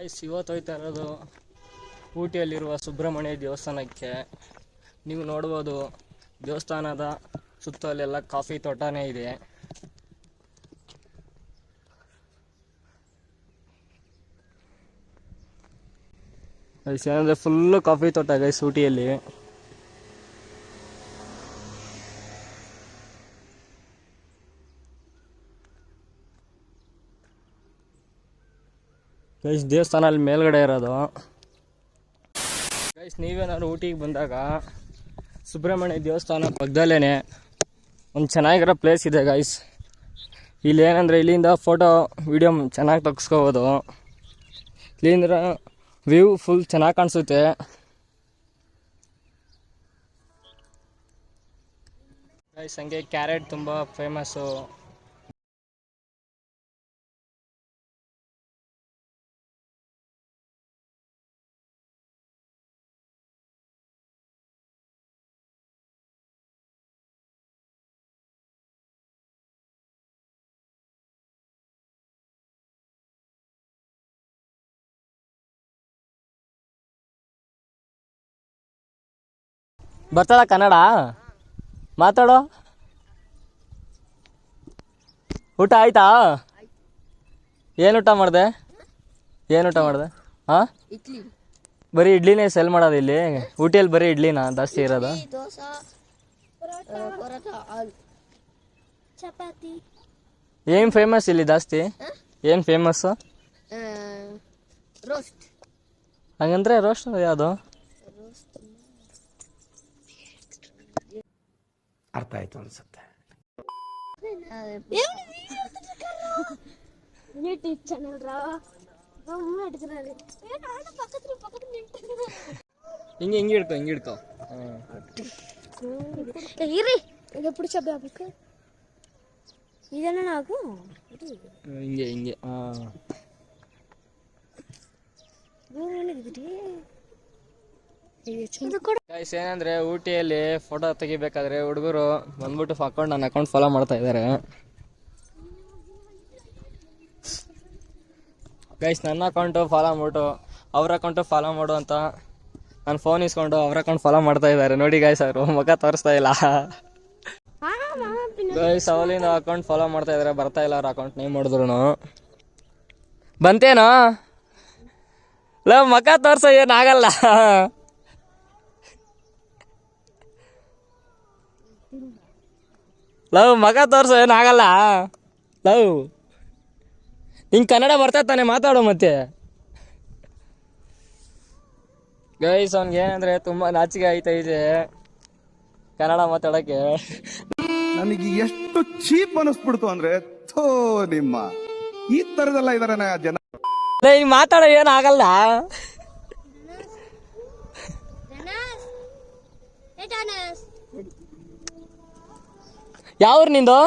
Guys ಇವತ್ತು ಹೋಯ್ತಾ ಇರೋದು. ಊಟಿಯಲ್ಲಿರುವ ಸುಬ್ರಹ್ಮಣ್ಯ ದೇವಸ್ಥಾನಕ್ಕೆ. ನೀವು ನೋಡ್ಬೋದು, ದೇವಸ್ಥಾನದ ಸುತ್ತಲೆಲ್ಲ ಕಾಫಿ ತೋಟನೇ ಇದೆ. ಗೈಸ್ ಏನಂದ್ರೆ ಫುಲ್ಲು ಕಾಫಿ ತೋಟ ಗೈಸ್ ಊಟಿಯಲ್ಲಿ. ಗೈಸ್, ದೇವಸ್ಥಾನ ಅಲ್ಲಿ ಮೇಲ್ಗಡೆ ಇರೋದು. ಗೈಸ್, ನೀವೇನಾದ್ರು ಊಟಿಗೆ ಬಂದಾಗ ಸುಬ್ರಹ್ಮಣ್ಯ ದೇವಸ್ಥಾನ ಪಕ್ಕದಲ್ಲೇ ಒಂದು ಚೆನ್ನಾಗಿರೋ ಪ್ಲೇಸ್ ಇದೆ, ಗೈಸ್. ಇಲ್ಲಿ ಏನಂದರೆ ಇಲ್ಲಿಂದ ಫೋಟೋ ವಿಡಿಯೋ ಚೆನ್ನಾಗಿ ತೆಗ್ಸ್ಕೋಬೋದು ಇಲ್ಲಿಂದ ವ್ಯೂ ಫುಲ್ ಚೆನ್ನಾಗಿ ಕಾಣಿಸುತ್ತೆ. ಗೈಸ್, ಹಂಗೆ ಕ್ಯಾರೆಟ್ ತುಂಬ ಫೇಮಸ್ಸು ಬರ್ತಾಳ ಕನ್ನಡ? ಮಾತಾಡೋ? ಊಟ ಆಯ್ತಾ? ಏನು ಊಟ ಮಾಡಿದೆ? ಏನು ಊಟ ಮಾಡಿದೆ? ಹಾಂ ಇಡ್ಲಿ. ಬರೀ ಇಡ್ಲಿನೇ ಸೆಲ್ ಮಾಡೋದು ಇಲ್ಲಿ. ಊಟಿಯಲ್ಲಿ ಬರೀ ಇಡ್ಲಿನಾ? ಜಾಸ್ತಿ ಇರೋದು? ದೋಸೆ ಪರೋಟ ಚಪಾತಿ. ಏನು ಫೇಮಸ್ ಇಲ್ಲಿ ಜಾಸ್ತಿ? ಏನು ಫೇಮಸ್ಸು ರೋಸ್ಟ್ ಹಂಗಂದ್ರೆ ರೋಸ್ಟ್ ಯಾವುದು? ಅರ್ಥ ಆಯ್ತು ಅನ್ಸುತ್ತೆ ಯೂಟ್ಯೂಬ್ ಚಾನಲ್ ರಾ எடுக்கிறாரு நானும் பக்கத்துல பக்கத்துல ಹಿಂಗೆ ಹಿಂಗೆ ಹಿಡ್ಕೊ ಹಿಂಗೆ ಹಿಡ್ಕೊ ಹಾಂ இரு இதை பிடிச்ச அப்படியே புக்கு இது என்ன ஆகும் ಹಿಂಗೆ ಹಿಂಗೆ ಹಾಂ ಇದು ಕೂಡ ಗೈಸ್ ಏನಂದ್ರೆ ಊಟಿಯಲ್ಲಿ ಫೋಟೋ ತೆಗಿಬೇಕಾದ್ರೆ ಹುಡುಗರು ಬಂದ್ಬಿಟ್ಟು ಅಕೌಂಟ್ ನನ್ನ ಅಕೌಂಟ್ ಫಾಲೋ ಮಾಡ್ತಾ ಇದ್ದಾರೆ. ಗೈಸ್ ನನ್ನ ಅಕೌಂಟು ಫಾಲೋ ಮಾಡ್ಬಿಟ್ಟು ಅವ್ರ ಅಕೌಂಟು ಫಾಲೋ ಮಾಡು ಅಂತ ನನ್ನ ಫೋನ್ ಇಸ್ಕೊಂಡು ಅವ್ರ ಅಕೌಂಟ್ ಫಾಲೋ ಮಾಡ್ತಾ ಇದ್ದಾರೆ. ನೋಡಿ ಗೈಸ್ ಅವರು ಮುಖ ತೋರಿಸ್ತಾ ಇಲ್ಲ. ಗೈಸ್ ಅವಲಿಂದ ಅಕೌಂಟ್ ಫಾಲೋ ಮಾಡ್ತಾ ಇದ್ದಾರೆ. ಬರ್ತಾ ಇಲ್ಲ ಅವ್ರ ಅಕೌಂಟ್ ನೇಮ್ ಮಾಡಿದ್ರು ಬಂತೇನೋ? ಲ ಮಖ ತೋರ್ಸೋ ಏನಾಗಲ್ಲ ಲವ್ ಮಗ ತೋರಿಸೋ ಏನಾಗಲ್ಲ. ಲವ್. ನಿಂಗೆ ಕನ್ನಡ ಬರ್ತಾ ತಾನೆ ಮಾತಾಡು ಮತ್ತೆ. ಗೈಸ್ ಅವ್ನಿಗೆ ಏನಂದ್ರೆ ತುಂಬ ನಾಚಿಕೆ ಆಯ್ತಾ ಇದೆ. ಕನ್ನಡ ಮಾತಾಡಕ್ಕೆ. ನನಗೆ ಎಷ್ಟು ಚೀಪ್ ಅನಿಸ್ಬಿಡ್ತು ಅಂದ್ರೆ ಥೋ ನಿಮ್ಮ. ಈ ತರದಲ್ಲ ಇದಾರೆ ಜನ ಈಗ ಹಿಂಗ್ ಮಾತಾಡೋ ಏನಾಗಲ್ಲ. ಯಾವ್ರು ನಿಂದು?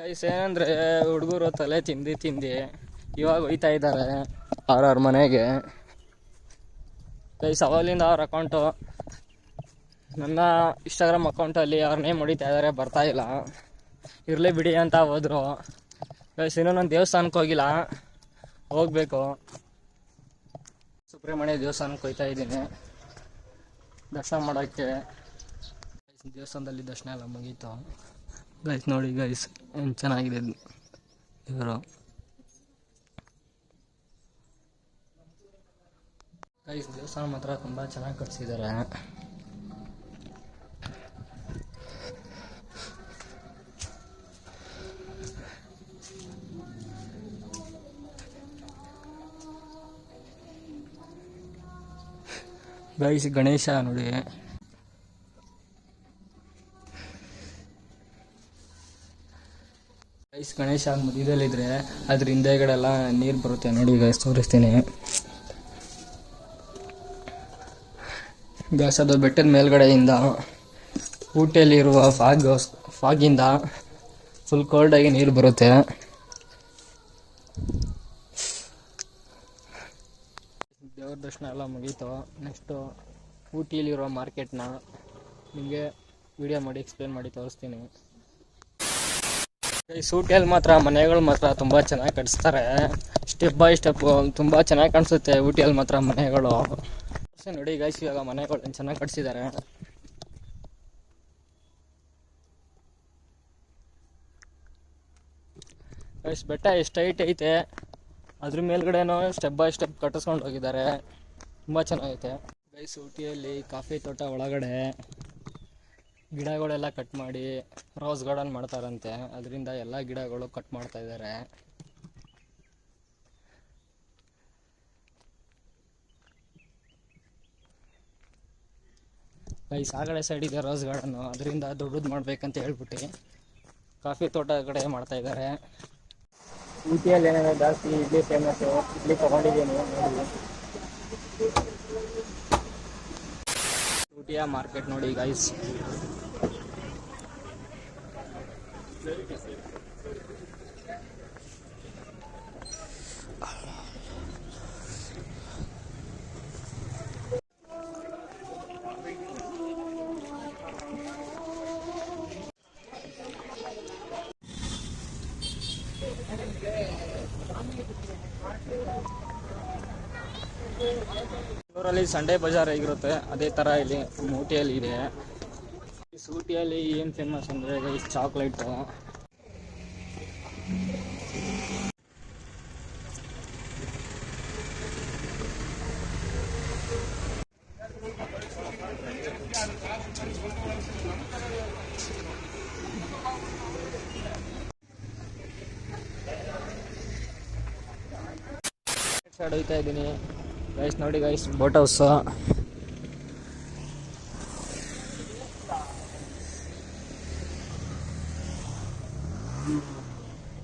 ಗೈಸ್ ಏನಂದ್ರೆ ಹುಡುಗರು ತಲೆ ತಿಂದಿ ತಿಂದಿ ಇವಾಗ ಹೋಯ್ತಾ ಇದ್ದಾರೆ ಅವ್ರವ್ರ ಮನೆಗೆ. ಗೈಸ್ ಅವಲಿಂದ ಅವ್ರ ಅಕೌಂಟು ನನ್ನ ಇನ್ಸ್ಟಾಗ್ರಾಮ್ ಅಕೌಂಟಲ್ಲಿ ಅವ್ರ ನೇಮ್ ಹೊಡಿತಾ ಇದ್ದಾರೆ ಬರ್ತಾ ಇಲ್ಲ. ಇರಲಿ ಬಿಡಿ ಅಂತ ಹೋದ್ರು. ಗೈಸ್ ಇನ್ನೂ ನಾನು ದೇವಸ್ಥಾನಕ್ಕೆ ಹೋಗಿಲ್ಲ. ಹೋಗ್ಬೇಕು. ಸುಬ್ರಹ್ಮಣ್ಯ ದೇವಸ್ಥಾನಕ್ಕೆ ಹೋಗ್ತಾ ಇದ್ದೀನಿ. ದರ್ಶನ ಮಾಡೋಕ್ಕೆ. ದೇವಸ್ಥಾನದಲ್ಲಿ ದರ್ಶನ ಎಲ್ಲ ಮುಗೀತು. ಗೈಸ್ ನೋಡಿ ಗೈಸ್ ಏನು ಚೆನ್ನಾಗಿದೆ ಇವರು. ಗೈಸ್ ದೇವಸ್ಥಾನ ಮಾತ್ರ ತುಂಬ ಚೆನ್ನಾಗಿ ಕಟ್ಸಿದ್ದಾರೆ ಗೈಸ್ ಗಣೇಶ ನೋಡಿ. ಗೈಸ್ ಗಣೇಶ ಮಧ್ಯದಲ್ಲಿದ್ದರೆ ಅದ್ರ ಹಿಂದೆಗಡೆ ಎಲ್ಲ ನೀರು ಬರುತ್ತೆ. ನೋಡಿ ಗೈಸ್ ತೋರಿಸ್ತೀನಿ. ಅದು ಬೆಟ್ಟದ ಮೇಲ್ಗಡೆಯಿಂದ ಊಟಿಯಲ್ಲಿರುವ ಫಾಗ್, ಫಾಗಿಂದ ಫುಲ್ ಕೋಲ್ಡಾಗಿ ನೀರು ಬರುತ್ತೆ. ದೇವ್ರ ದರ್ಶನ ಎಲ್ಲ ಮುಗೀತು. ನೆಕ್ಸ್ಟು ಊಟಿಯಲ್ಲಿರೋ ಮಾರ್ಕೆಟ್ನ ನಿಮಗೆ ವಿಡಿಯೋ ಮಾಡಿ ಎಕ್ಸ್ಪ್ಲೇನ್ ಮಾಡಿ ತೋರಿಸ್ತೀನಿ. ಈ ಸೂಟಿಯಲ್ಲಿ ಮಾತ್ರ, ಮನೆಗಳು ಮಾತ್ರ ತುಂಬ ಚೆನ್ನಾಗಿ ಕಟ್ಸ್ತಾರೆ. ಸ್ಟೆಪ್ ಬೈ ಸ್ಟೆಪ್ ತುಂಬ ಚೆನ್ನಾಗಿ ಕಾಣಿಸುತ್ತೆ ಊಟಿಯಲ್ಲಿ ಮಾತ್ರ ಮನೆಗಳು. ನೋಡಿ ಗೈಸ್ ಇವಾಗ ಮನೆಗಳು ಚೆನ್ನಾಗಿ ಕಟ್ಸಿದ್ದಾರೆ ಗೈಸ್ ಬೆಟ್ಟ ಎಷ್ಟು ಹೈಟ್ ಐತೆ. ಅದ್ರ ಮೇಲ್ಗಡೆನೂ ಸ್ಟೆಪ್ ಬೈ ಸ್ಟೆಪ್ ಕಟ್ಟಿಸ್ಕೊಂಡು ಹೋಗಿದ್ದಾರೆ. ತುಂಬ ಚೆನ್ನಾಗೈತೆ. ಗೈಸ್ ಊಟಿಯಲ್ಲಿ ಕಾಫಿ ತೋಟ ಒಳಗಡೆ. ಗಿಡಗಳೆಲ್ಲ ಕಟ್ ಮಾಡಿ ರೋಸ್ ಗಾರ್ಡನ್ ಮಾಡ್ತಾರಂತೆ. ಅದರಿಂದ ಎಲ್ಲ ಗಿಡಗಳು ಕಟ್ ಮಾಡ್ತಾ ಇದ್ದಾರೆ ಈ ಸಾಗಡೆ ಸೈಡ್ ಇದೆ ರೋಸ್ ಗಾರ್ಡನ್ನು ಅದರಿಂದ ದೊಡ್ಡದು ಮಾಡ್ಬೇಕಂತ ಹೇಳ್ಬಿಟ್ಟು ಕಾಫಿ ತೋಟ ಕಡೆ ಮಾಡ್ತಾ ಇದ್ದಾರೆ ಊಟಿಯಲ್ಲಿ ಏನೇನೋ ಜಾಸ್ತಿ ಇಡ್ಲಿ ಫೇಮಸ್ಸು ಇಡ್ಲಿ ತೊಗೊಂಡಿದ್ದೀನಿ. ನೋಡಿ ಊಟಿಯ ಮಾರ್ಕೆಟ್ ನೋಡಿ ಗೈಸ್ ಊರಲ್ಲಿ ಸಂಡೇ ಬಜಾರ್ ಆಗಿರುತ್ತೆ ಅದೇ ತರ ಇಲ್ಲಿ ಊಟಿಯಲ್ಲಿ ಇದೆ. ಈ ಊಟಿಯಲ್ಲಿ ಏನು ಫೇಮಸ್ ಅಂದ್ರೆ ಚಾಕ್ಲೇಟು ಸೈಡ್ ಹೋಗ್ತಾ ಇದ್ದೀನಿ. ಗೈಸ್ ನೋಡಿ guys boat house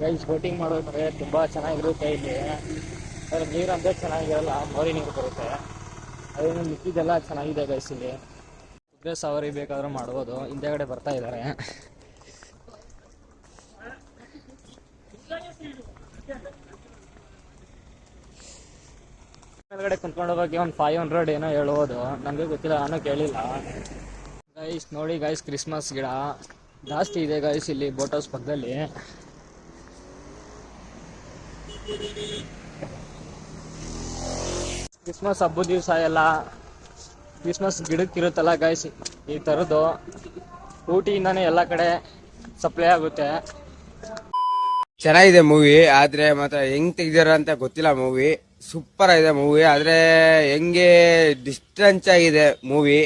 guys boating ಮಾಡೋದ್ರೆ ತುಂಬಾ ಚೆನ್ನಾಗಿರುತ್ತೆ ಇಲ್ಲಿ. ಆದರೆ ನೀರು ಅಂದ್ರೆ ಚೆನ್ನಾಗಿರಲ್ಲ ಮೋರಿ ನೀರು ಬರುತ್ತೆ. ಅದನ್ನು ಮಿಕ್ಕಿದೆಲ್ಲ ಚೆನ್ನಾಗಿದೆ ಗೈಸ್ ಇಲ್ಲಿ. ಕುದುರೆ ಸವಾರಿ ಬೇಕಾದ್ರೂ ಮಾಡ್ಬೋದು. ಹಿಂದೆಗಡೆ ಬರ್ತಾ ಇದ್ದಾರೆ. ಮೇಲ್ಗಡೆ ಕುಂತ್ಕೊಂಡು ಹೋಗೋಕೆ ಒಂದು ಫೈವ್ ಹಂಡ್ರೆಡ್ ಏನೋ ಹೇಳ್ಬೋದು. ನನಗೆ ಗೊತ್ತಿಲ್ಲ, ನಾನು ಕೇಳಿಲ್ಲ. ಗೈಸ್ ನೋಡಿ ಗೈಸ್ ಕ್ರಿಸ್ಮಸ್ ಗಿಡ. ಜಾಸ್ತಿ ಇದೆ ಗೈಸ್ ಇಲ್ಲಿ ಬೋಟ್ ಹೌಸ್ ಪಕ್ಕದಲ್ಲಿ. ಕ್ರಿಸ್ಮಸ್ ಹಬ್ಬದ ದಿವಸ ಎಲ್ಲ. ಕ್ರಿಸ್ಮಸ್ ಗಿಡಕ್ಕಿರುತ್ತಲ್ಲ ಗೈಸ್ ಈ ಥರದ್ದು ಊಟಿಯಿಂದಾನೇ ಎಲ್ಲ ಕಡೆ ಸಪ್ಲೈ ಆಗುತ್ತೆ. ಚೆನ್ನಾಗಿದೆ ಮೂವಿ ಆದ್ರೆ ಮಾತ್ರ ಹೆಂಗ್ ತೆಗ್ದಿರ ಅಂತ ಗೊತ್ತಿಲ್ಲ ಮೂವಿ ಸೂಪರ್ ಆಗಿದೆ ಮೂವಿ ಆದರೆ ಹೆಂಗೆ ಡಿಸ್ಟೆನ್ಸ್ ಆಗಿದೆ ಮೂವಿ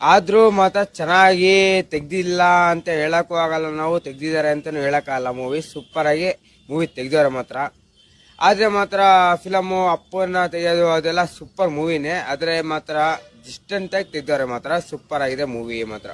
ಆದರೂ ಮಾತ್ರ ಚೆನ್ನಾಗಿ ತೆಗ್ದಿಲ್ಲ ಅಂತ ಹೇಳೋಕ್ಕೂ ಆಗಲ್ಲ. ನಾವು ತೆಗ್ದಿದ್ದಾರೆ ಅಂತಲೂ ಹೇಳೋಕ್ಕಾಗಲ್ಲ ಮೂವಿ ಸೂಪರಾಗಿ ಮೂವಿ ತೆಗ್ದವ್ರೆ ಮಾತ್ರ. ಆದರೆ ಮಾತ್ರ ಫಿಲಮು ಅಪ್ಪನ ತೆಗೆಯೋದು ಅದೆಲ್ಲ ಸೂಪರ್ ಮೂವಿನೇ ಆದರೆ ಮಾತ್ರ ಡಿಸ್ಟೆಂಟಾಗಿ ತೆಗ್ದವ್ರೆ ಮಾತ್ರ. ಸೂಪರ್ ಆಗಿದೆ ಮೂವಿ ಮಾತ್ರ.